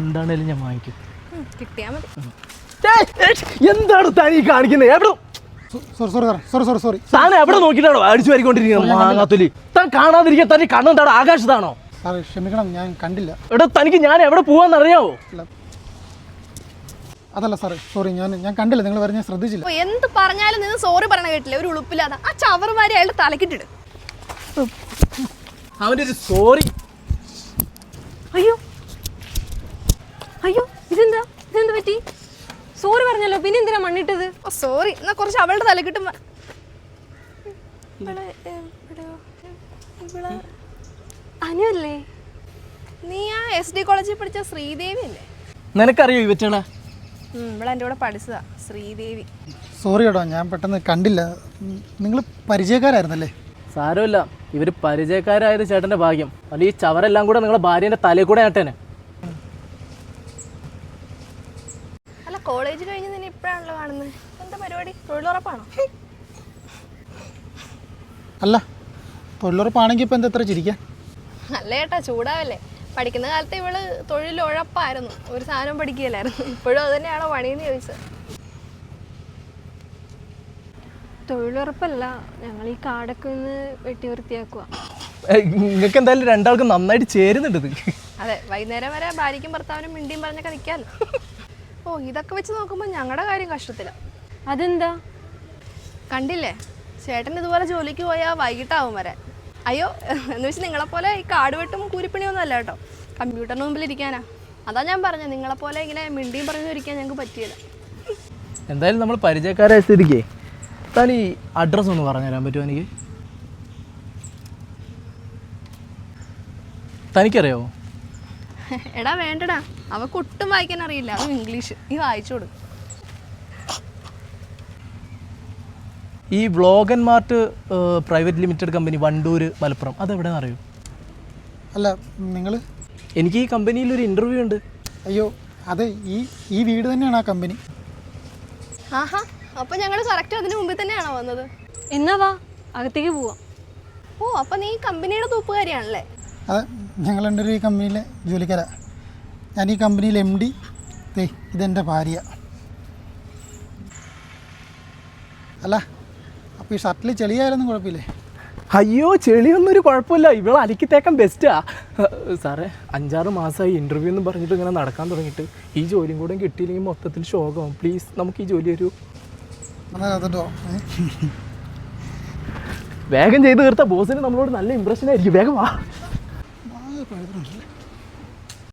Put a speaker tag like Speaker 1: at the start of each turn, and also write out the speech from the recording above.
Speaker 1: എന്താണേലും ഞാൻ വാങ്ങിക്കും.
Speaker 2: കിട്ടിയാ മതി.
Speaker 1: എന്താണ് തനി കാണിക്കുന്നത്? എവിടെ
Speaker 3: sorry sorry sorry sorry sorry
Speaker 1: താൻ എവിടെ നോക്കിയിട്ടാണോ അടിച്ചു വരിക്കൊണ്ടിരിക്കുന്നത്? മാങ്ങാത്തൊലി. താൻ കാണാതിരിക്കാൻ തന്നെ കണ്ണെന്താണോ ആകാശത്താണോ?
Speaker 3: സാറേ ക്ഷമിക്കണം ഞാൻ കണ്ടില്ല.
Speaker 1: എടാ തനിക്ക് ഞാൻ എവിടെ പോവാന്ന്
Speaker 3: അറിയാവോ അതല്ല സാറേ സോറി ഞാൻ ഞാൻ കണ്ടില്ല നിങ്ങൾ പറഞ്ഞ ശ്രദ്ധിച്ചില്ല.
Speaker 2: അപ്പൊ എന്ത് പറഞ്ഞാലും നിന്ന് സോറി പറയണ കേട്ടില്ല. ഒരു ഉളുപ്പില്ലാതെ. ആ ചവറുമാരി അയാളുടെ തലക്കിട്ടിട്.
Speaker 1: അവന്റെ ഒരു സോറി
Speaker 4: അയ്യോ അയ്യോ ഇതെന്താ ഇതെന്ത് പറ്റി സോറി പറഞ്ഞല്ലോ പിന്നെ എന്തിനാ മണ്ണിട്ടത്?
Speaker 2: ഓ സോറി എന്നാ കുറച്ച് അവളുടെ തല
Speaker 4: കിട്ടും. അനുവല്ലേ
Speaker 2: നീ ആ എസ് ഡി കോളേജിൽ പഠിച്ച ശ്രീദേവി അല്ലേ?
Speaker 1: നിനക്കറിയോ ഇവറ്റകളെ
Speaker 2: ഇവിടെ എന്റെ കൂടെ പഠിച്ചതാ ശ്രീദേവി.
Speaker 3: സോറി കേട്ടോ ഞാൻ പെട്ടെന്ന് കണ്ടില്ല. നിങ്ങൾ പരിചയക്കാരായിരുന്നല്ലേ?
Speaker 1: സാരമില്ല. ഇവർ പരിചയക്കാരായത് ചേട്ടന്റെ ഭാഗ്യം. അല്ല ഈ ചവരെല്ലാം കൂടെ നിങ്ങളെ ഭാര്യന്റെ തലയിൽ കൂടെ ആട്ടേനെ.
Speaker 2: കോളേജ് കഴിഞ്ഞ് നിന്നെ ഇപ്പോഴാണല്ലോ കാണുന്നത്. എന്താ പരിപാടി? തൊഴിലുറപ്പാണോ?
Speaker 3: അല്ല തൊഴിലുറപ്പാണെങ്കിൽ ഇപ്പം എന്താ എത്ര ചിരിക്കാൻ?
Speaker 2: അല്ല ചേട്ടാ ചൂടാവല്ലേ. പഠിക്കുന്ന കാലത്ത് ഇവൾ തൊഴിൽ ഉഴപ്പായിരുന്നു ഒരു സാധനം പഠിക്കുകയില്ലായിരുന്നു. ഇപ്പോഴും അത് തന്നെയാണോ പണിയെന്ന് ചോദിച്ചത്.
Speaker 4: തൊഴിലുറപ്പല്ല ഞങ്ങൾ ഈ കാടൊക്കെ ഒന്ന് വെട്ടി വൃത്തിയാക്കുക
Speaker 1: നിങ്ങൾക്ക് എന്തായാലും രണ്ടാൾക്കും നന്നായിട്ട് ചേരുന്നുണ്ട്
Speaker 2: അതെ വൈകുന്നേരം വരെ ഭാര്യയ്ക്കും ഭർത്താവിനും മിണ്ടിയും പറഞ്ഞൊക്കെ നിൽക്കാമല്ലോ. ഓ ഇതൊക്കെ വെച്ച് നോക്കുമ്പോൾ ഞങ്ങളുടെ കാര്യം കഷ്ടത്തില്ല
Speaker 4: അതെന്താ?
Speaker 2: കണ്ടില്ലേ? ചേട്ടൻ ഇതുപോലെ ജോലിക്ക് പോയാൽ വൈകിട്ടാവും വരെ. അയ്യോ എന്ന് വെച്ചാൽ നിങ്ങളെപ്പോലെ ഈ കാട് വെട്ടും കൂലിപ്പണിയൊന്നും അല്ല കേട്ടോ. കമ്പ്യൂട്ടറിന് മുമ്പിൽ ഇരിക്കാനാ. അതാ ഞാൻ പറഞ്ഞത് നിങ്ങളെപ്പോലെ ഇങ്ങനെ മിണ്ടിയും പറഞ്ഞു ഇരിക്കാൻ ഞങ്ങൾക്ക് പറ്റിയില്ല.
Speaker 1: എന്തായാലും നമ്മൾ പരിചയക്കാരായ സ്ഥിതിക്ക് താൻ ഈ അഡ്രസ്സ് ഒന്ന് പറഞ്ഞു തരാൻ പറ്റുമോ എനിക്ക്? തനിക്കറിയാവോ?
Speaker 2: എടാ വേണ്ടടാ. അവക്ക് ഒട്ടും വായിക്കാൻ അറിയില്ല. അതും ഇംഗ്ലീഷ്. നീ വായിച്ചു കൊടുക്കും
Speaker 1: ഈ വ്ലോഗൻ mart private limited company Wandoor Malappuram അതെവിടെ അറിയൂ?
Speaker 3: അല്ല നിങ്ങൾ
Speaker 1: എനിക്ക് ഈ കമ്പനിയിൽ ഒരു ഇന്റർവ്യൂ ഉണ്ട്.
Speaker 3: അയ്യോ അതെ ഈ ഈ വീട് തന്നെയാണ് ആ കമ്പനി.
Speaker 2: ആഹാ അപ്പൊ ഞങ്ങൾ കറക്റ്റ് അതിന് മുമ്പിൽ തന്നെയാണോ വന്നത്?
Speaker 4: എന്നാ വാ അകത്തേക്ക് പോവാം.
Speaker 2: ഓ അപ്പൊ നീ കമ്പനിയുടെ തൂപ്പുകാരിയാണല്ലേ?
Speaker 3: അതെ ഞങ്ങൾ രണ്ടുപേരും ഈ കമ്പനിയിലെ ജോലിക്കാരാ. ഞാൻ ഈ കമ്പനിയിൽ എം ഡി ദേ ഇതെന്റെ ഭാര്യ. അല്ല അപ്പോൾ ഈ ഷർട്ടിൽ ചെളിയായാലൊന്നും കുഴപ്പമില്ലേ?
Speaker 1: അയ്യോ ചെളിയൊന്നും ഒരു കുഴപ്പമില്ല. ഇവളെ അലക്കി ബെസ്റ്റാ സാറേ അഞ്ചാറ് മാസമായി ഇന്റർവ്യൂ എന്ന് പറഞ്ഞിട്ട് ഇങ്ങനെ നടക്കാൻ തുടങ്ങിയിട്ട്. ഈ ജോലിയും കൂടെ കിട്ടിയില്ലെങ്കിൽ മൊത്തത്തിൽ ശോകമാവും പ്ലീസ് നമുക്ക് ഈ ജോലി ഒരു വേഗം ചെയ്ത് തീർത്ത. ബോസിന് നമ്മളോട് നല്ല ഇമ്പ്രഷൻ ആയിരിക്കും. വേഗം വാ.
Speaker 3: para atrás. ¿eh?